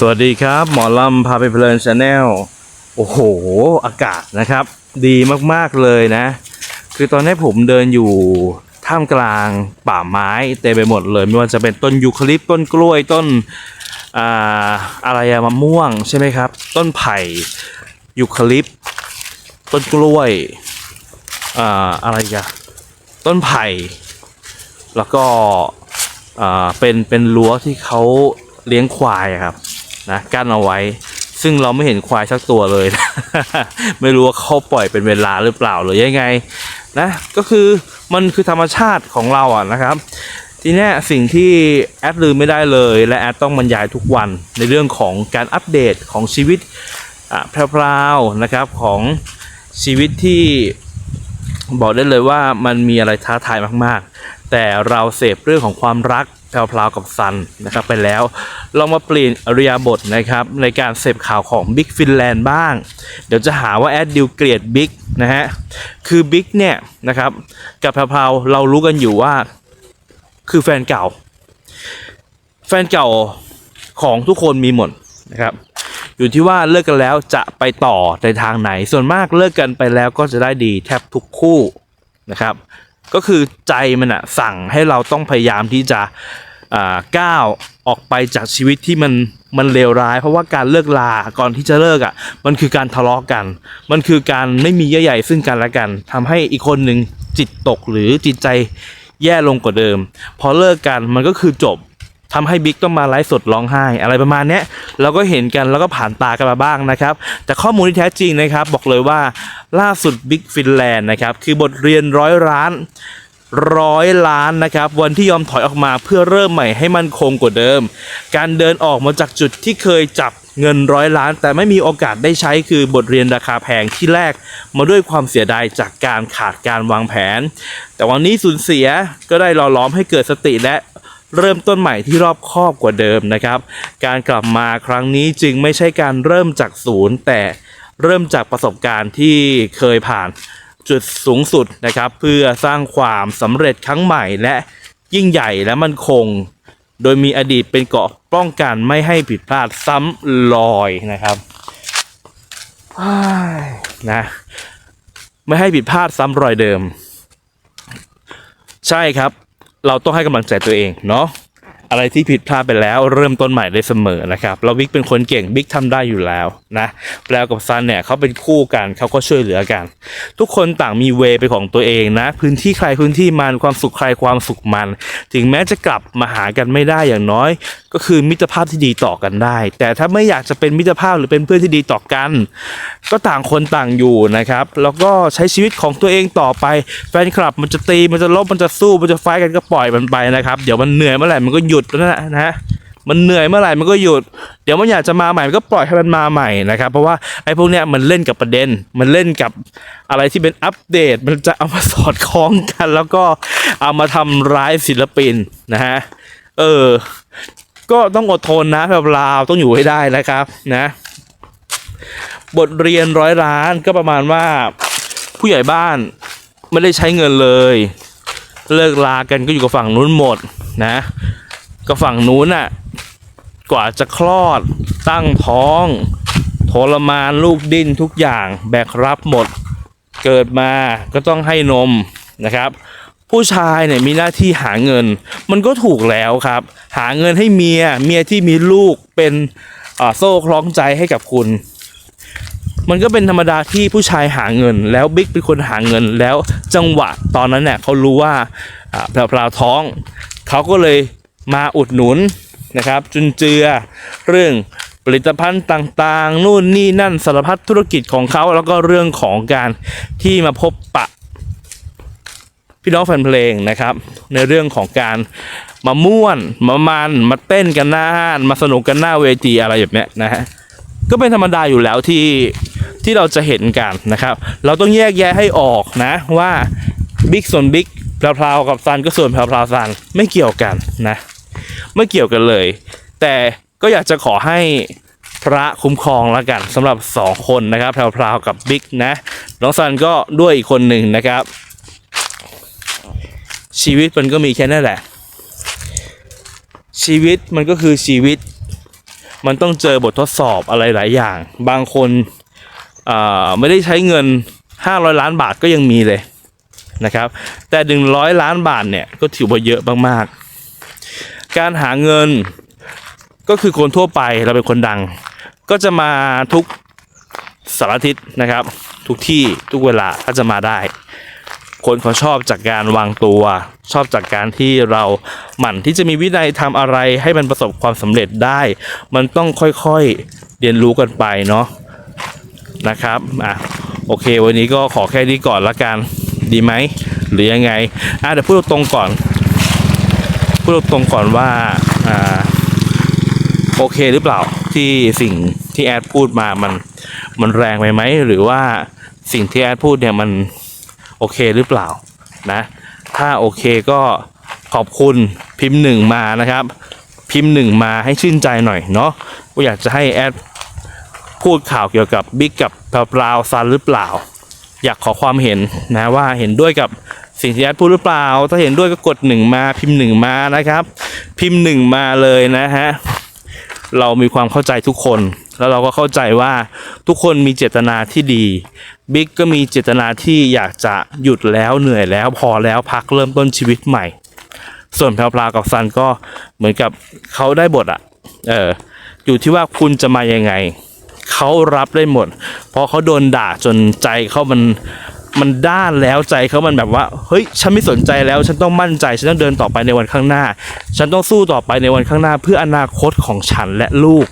สวัสดีครับ หมอลำพาไปเพลินชาแนลโอ้โห อากาศนะครับ ดีมากๆเลยนะ คือตอนนี้ผมเดินอยู่ท่ามกลางป่าไม้เต็มไปหมดเลย ไม่ว่าจะเป็นต้นยูคาลิปต้นกล้วยต้นอ่าอะไรอะมะม่วงใช่ไหมครับ ต้นไผ่ยูคาลิปต้นกล้วยอ่าอะไรกันต้นไผ่ แล้วก็อ่าเป็นเป็นรั้วที่เขาเลี้ยงควายครับ นะกั้นเอาไว้ ซึ่งเราไม่เห็นควายสักตัวเลยนะไม่รู้ว่าเขาปล่อยเป็นเวลาหรือเปล่าหรือยังไงนะก็คือมันคือธรรมชาติของเราอะนะครับ ทีนี้สิ่งที่แอดลืมไม่ได้เลย และแอดต้องบรรยายทุกวันในเรื่องของการอัปเดตของชีวิตอะแพรวๆนะครับของชีวิตที่บอกได้เลยว่ามันมีอะไรท้าทายมากๆ แต่เราเสพเรื่องของความรัก แพรวๆกับซันนะครับไปแล้ว ลองมาเปลี่ยนอริยาบทนะครับในการเสพข่าวของ Big Finland บ้าง เดี๋ยวจะหาว่าแอดดิวเกลียดบิ๊กนะฮะ คือบิ๊กเนี่ยนะครับกับแพรวๆเรารู้กันอยู่ว่าคือแฟนเก่า แฟนเก่าของทุกคนมีหมดนะครับอยู่ที่ว่าเลิกกันแล้วจะไปต่อในทางไหน ส่วนมากเลิกกันไปแล้วก็จะได้ดีแทบทุกคู่นะครับ ก็คือใจมันอะสั่งให้เราต้องพยายามที่จะก้าวออกไปจากชีวิตที่มันมันเลวร้าย เพราะว่าการเลิกลาก่อนที่จะเลิกอะมันคือการทะเลาะกัน มันคือการไม่มีเยื่อใยซึ่งกันและกันทำให้อีกคนหนึ่งจิตตกหรือจิตใจแย่ลงกว่าเดิม พอเลิกกันมันก็คือจบ ทำให้บิ๊กต้องมาไลฟ์สดร้องไห้ อะไรประมาณนี้เราก็เห็นกันแล้วก็ผ่านตากันมาบ้างนะครับ แต่ข้อมูลที่แท้จริงนะครับ บอกเลยว่าล่าสุดบิ๊กฟินแลนด์นะครับ คือบทเรียนร้อยล้านร้อยล้านนะครับ วันที่ยอมถอยออกมาเพื่อเริ่มใหม่ให้มันคงกว่าเดิม การเดินออกมาจากจุดที่เคยจับเงินร้อยล้าน แต่ไม่มีโอกาสได้ใช้คือบทเรียนราคาแพงที่แรกมาด้วยความเสียดายจากการขาดการวางแผน แต่วันนี้สูญเสียก็ได้หล่อล้อมให้เกิดสติและ เริ่มต้นใหม่ที่รอบครอบกว่าเดิมนะครับ การกลับมาครั้งนี้จึงไม่ใช่การเริ่มจากศูนย์ แต่เริ่มจากประสบการณ์ที่เคยผ่านจุดสูงสุดนะครับ เพื่อสร้างความสำเร็จครั้งใหม่และยิ่งใหญ่และมั่นคง โดยมีอดีตเป็นเกราะป้องกันไม่ให้ผิดพลาดซ้ำรอยนะครับนะไม่ให้ผิดพลาดซ้ำรอยเดิม ใช่ครับ เราต้องให้กำลังใจตัวเองเนาะ อะไรที่ผิดพลาดไปแล้วเริ่มต้นใหม่ได้เสมอนะครับเราบิ๊กเป็นคนเก่งบิ๊กทำได้อยู่แล้วนะแปลกับซันเนี่ยเขาเป็นคู่กันเขาก็ช่วยเหลือกัน ทุกคนต่างมีเวเป็นของตัวเองนะ พื้นที่ใครพื้นที่มันความสุขใครความสุขมัน ถึงแม้จะกลับมาหากันไม่ได้อย่างน้อย ก็คือมิตรภาพที่ดีต่อกันได้ แต่ถ้าไม่อยากจะเป็นมิตรภาพหรือเป็นเพื่อนที่ดีต่อกัน ก็ต่างคนต่างอยู่นะครับ แล้วก็ใช้ชีวิตของตัวเองต่อไปแฟนคลับมันจะตีมันจะลบมันจะสู้มันจะไฟกันก็ปล่อยมันไปนะครับ เดี๋ยวมันเหนื่อยเมื่อไหร่มันก็หยุดแล้วนะนะฮะมันเหนื่อยเมื่อไหร่มันก็หยุด เดี๋ยวมันอยากจะมาใหม่มันก็ปล่อยให้มันมาใหม่นะครับเพราะว่าไอ้พวกเนี้ยมันเล่นกับประเด็น มันเล่นกับอะไรที่เป็นอัปเดต มันจะเอามาสอดคล้องกัน แล้วก็เอามาทำร้ายศิลปินนะฮะเออ ก็ต้องอดทนนะแบบลาวต้องอยู่ให้ได้นะครับนะ บทเรียนร้อยล้านก็ประมาณว่าผู้ใหญ่บ้านไม่ได้ใช้เงินเลย เลิกลากันก็อยู่กับฝั่งนู้นหมดนะ ก็ฝั่งนู้นน่ะ กว่าจะคลอดตั้งท้องทรมานลูกดิ้นทุกอย่างแบกรับหมด เกิดมาก็ต้องให้นมนะครับ ผู้ชายเนี่ยมีหน้าที่หาเงิน มันก็ถูกแล้วครับ หาเงินให้เมียเมียที่มีลูกเป็นโซ่คล้องใจให้กับคุณ มันก็เป็นธรรมดาที่ผู้ชายหาเงิน แล้วบิ๊กเป็นคนหาเงินแล้วจังหวะตอนนั้นเนี่ยเขารู้ว่าอ่าแพรวๆท้องเขาก็เลย มาอุดหนุนนะครับจุนเจือเรื่องผลิตภัณฑ์ต่างๆ นู่นนี่นั่นสารพัดธุรกิจของเขาแล้วก็เรื่องของการที่มาพบปะ พี่น้องแฟนเพลงนะครับ ในเรื่องของการมาม่วนมามันมาเต้นกันหน้าห้านมาสนุกกันหน้าเวทีอะไรแบบนี้นะฮะก็เป็นธรรมดาอยู่แล้วที่ที่เราจะเห็นกันนะครับ เราต้องแยกแยะให้ออกนะว่าบิ๊กส่วนบิ๊กพราวๆกับซันก็ส่วนพราวๆซันไม่เกี่ยวกันนะ ไม่เกี่ยวกันเลย แต่ก็อยากจะขอให้พระคุ้มครองแล้วกันสำหรับสองคนนะครับแพราวๆกับบิ๊กนะน้องซันก็ด้วยอีกคนหนึ่งนะครับ ชีวิตมันก็มีแค่นั้นแหละ ชีวิตมันก็คือชีวิต มันต้องเจอบททดสอบอะไรหลายอย่าง บางคนไม่ได้ใช้เงิน 500 ล้านบาทก็ยังมีเลยนะครับ แต่หนึ่งร้อยล้านบาทเนี่ยก็ถือว่าเยอะมากๆ การหาเงินก็คือคนทั่วไปเราเป็นคนดัง ก็จะมาทุกสารทิศนะครับ ทุกที่ทุกเวลาก็จะมาได้ คนเขาชอบจากการวางตัว ชอบจากการที่เราหมั่นที่จะมีวินัยทำอะไรให้มันประสบความสำเร็จได้ มันต้องค่อยๆเรียนรู้กันไปเนาะนะครับอะโอเค วันนี้ก็ขอแค่นี้ก่อนละกันดีไหมหรือยังไงอะเดี๋ยวพูดตรงก่อน พูดตรงก่อนว่าอโอเคหรือเปล่าที่สิ่งที่แอดพูดมามันมันแรงไปไหมหรือว่าสิ่งที่แอดพูดเนี่ยมันโอเคหรือเปล่านะถ้าโอเคก็ขอบคุณพิมพ์หนึ่งมานะครับ พิมพ์หนึ่งมาให้ชื่นใจหน่อยเนาะว่าอยากจะให้แอดพูดข่าวเกี่ยวกับบิ๊กกับปลาวซันหรือเปล่า อยากขอความเห็นนะว่าเห็นด้วยกับ สิ่งที่แอดพูดหรือเปล่า ถ้าเห็นด้วยก็กดหนึ่งมาพิมพ์หนึ่งมานะครับ พิมพ์หนึ่งมาเลยนะฮะเรามีความเข้าใจทุกคน แล้วเราก็เข้าใจว่าทุกคนมีเจตนาที่ดีบิ๊กก็มีเจตนาที่อยากจะหยุดแล้วเหนื่อยแล้วพอแล้วพักเริ่มต้นชีวิตใหม่ ส่วนแพรวพลากับซันก็เหมือนกับเขาได้บทอะเอออยู่ที่ว่าคุณจะมายังไงเขารับได้หมด เพราะเขาโดนด่าจนใจเขามัน มันด้านแล้วใจเขามันแบบว่า เฮ้ย ฉันไม่สนใจแล้ว ฉันต้องมั่นใจ ฉันต้องเดินต่อไปในวันข้างหน้า ฉันต้องสู้ต่อไปในวันข้างหน้า เพื่ออนาคตของฉันและลูก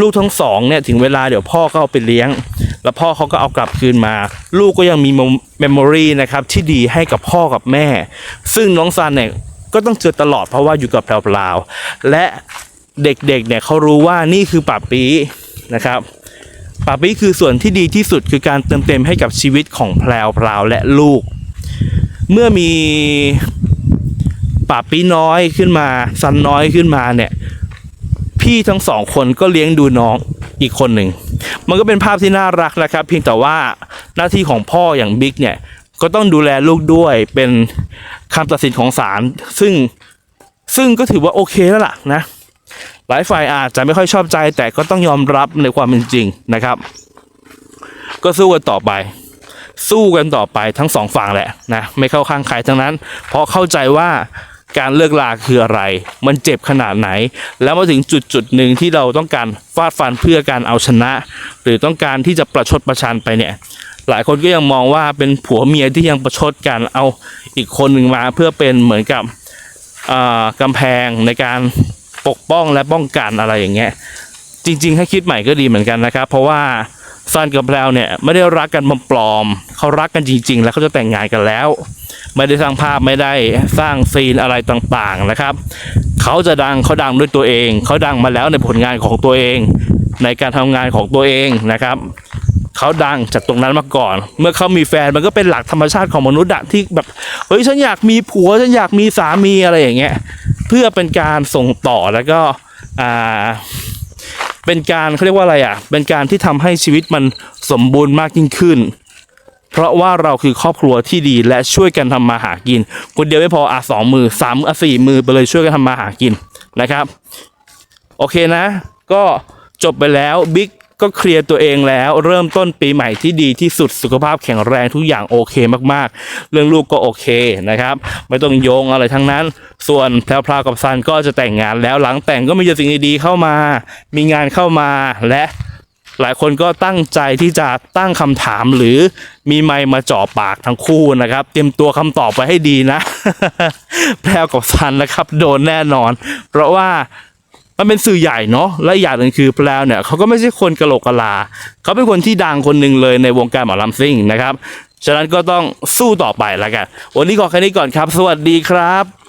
ลูกทั้งสองเนี่ยถึงเวลาเดี๋ยวพ่อก็เอาไปเลี้ยง แล้วพ่อเขาก็เอากลับคืนมา ลูกก็ยังมีเมมโมรีนะครับที่ดีให้กับพ่อกับแม่ ซึ่งน้องซันเนี่ยก็ต้องเจอตลอดเพราะว่าอยู่กับแพรวๆและเด็กๆเนี่ยเขารู้ว่านี่คือป่าปีนะครับ ป่าปีคือส่วนที่ดีที่สุดคือการเติมเต็มให้กับชีวิตของแพรวและลูก เมื่อมีป่าปีน้อยขึ้นมาซันน้อยขึ้นมาเนี่ย พี่ทั้งสองคนก็เลี้ยงดูน้องอีกคนหนึ่ง มันก็เป็นภาพที่น่ารักนะครับ เพียงแต่ว่าหน้าที่ของพ่ออย่างบิ๊กเนี่ยก็ต้องดูแลลูกด้วยเป็นคำตัดสินของศาลซึ่งซึ่งก็ถือว่าโอเคแล้วล่ะนะ หลายฝ่ายอาจจะไม่ค่อยชอบใจ แต่ก็ต้องยอมรับในความเป็นจริงนะครับ ก็สู้กันต่อไป สู้กันต่อไปทั้งสองฝั่งแหละนะไม่เข้าข้างใครทั้งนั้น เพราะเข้าใจว่าการเลิกลาคืออะไร มันเจ็บขนาดไหน แล้วมาถึงจุดจุดหนึ่งที่เราต้องการฟาดฟันเพื่อการเอาชนะ หรือต้องการที่จะประชดประชันไปเนี่ย หลายคนก็ยังมองว่าเป็นผัวเมียที่ยังประชดกันเอาอีกคนหนึ่งมาเพื่อเป็นเหมือนกับอ่ากำแพงในการ ปกป้องและป้องกันอะไรอย่างเงี้ยจริง ๆ ให้คิดใหม่ก็ดีเหมือนกันนะครับ เพราะว่าซันกับแพรวเนี่ยไม่ได้รักกันปลอมๆเขารักกันจริง ๆ แล้วเขาจะแต่งงานกันแล้ว ไม่ได้สร้างภาพไม่ได้สร้างซีนอะไรต่างๆนะครับ เขาจะดังเขาดังด้วยตัวเอง เขาดังมาแล้วในผลงานของตัวเอง ในการทำงานของตัวเองนะครับเขาดังจากตรงนั้นมาก่อน เมื่อเขามีแฟนมันก็เป็นหลักธรรมชาติของมนุษย์อะที่แบบเฮ้ยฉันอยากมีผัวฉันอยากมีสามีอะไรอย่างเงี้ย เพื่อเป็นการส่งต่อแล้วก็อ่าเป็นการเขาเรียกว่าอะไรอะ เป็นการที่ทำให้ชีวิตมันสมบูรณ์มากยิ่งขึ้น เพราะว่าเราคือครอบครัวที่ดีและช่วยกันทำมาหากิน คนเดียวไม่พออะสองมือสามอะสี่มือไปเลยช่วยกันทำมาหากินนะครับ โอเคนะ ก็จบไปแล้วบิ๊ก ก็เคลียร์ตัวเองแล้วเริ่มต้นปีใหม่ที่ดีที่สุดสุขภาพแข็งแรงทุกอย่างโอเคมากๆ เรื่องลูกก็โอเคนะครับ ไม่ต้องโยงอะไรทั้งนั้น ส่วนแพรวพรากับซันก็จะแต่งงานแล้วหลังแต่งก็มีแต่สิ่งดีๆเข้ามา มีงานเข้ามาและหลายคนก็ตั้งใจที่จะตั้งคำถามหรือมีไม์มาจ่อปากทั้งคู่นะครับ เตรียมตัวคำตอบไปให้ดีนะ แพรวกับซันนะครับ โดนแน่นอน เพราะว่า มันเป็นสื่อใหญ่เนาะและอย่างหนึ่งคือแพลวเนี่ยเขาก็ไม่ใช่คนกะโหลกกะลา เขาเป็นคนที่ดังคนหนึ่งเลยในวงการหมอลำซิ่งนะครับ ฉะนั้นก็ต้องสู้ต่อไปแล้วกัน วันนี้ขอแค่นี้ก่อนครับ สวัสดีครับ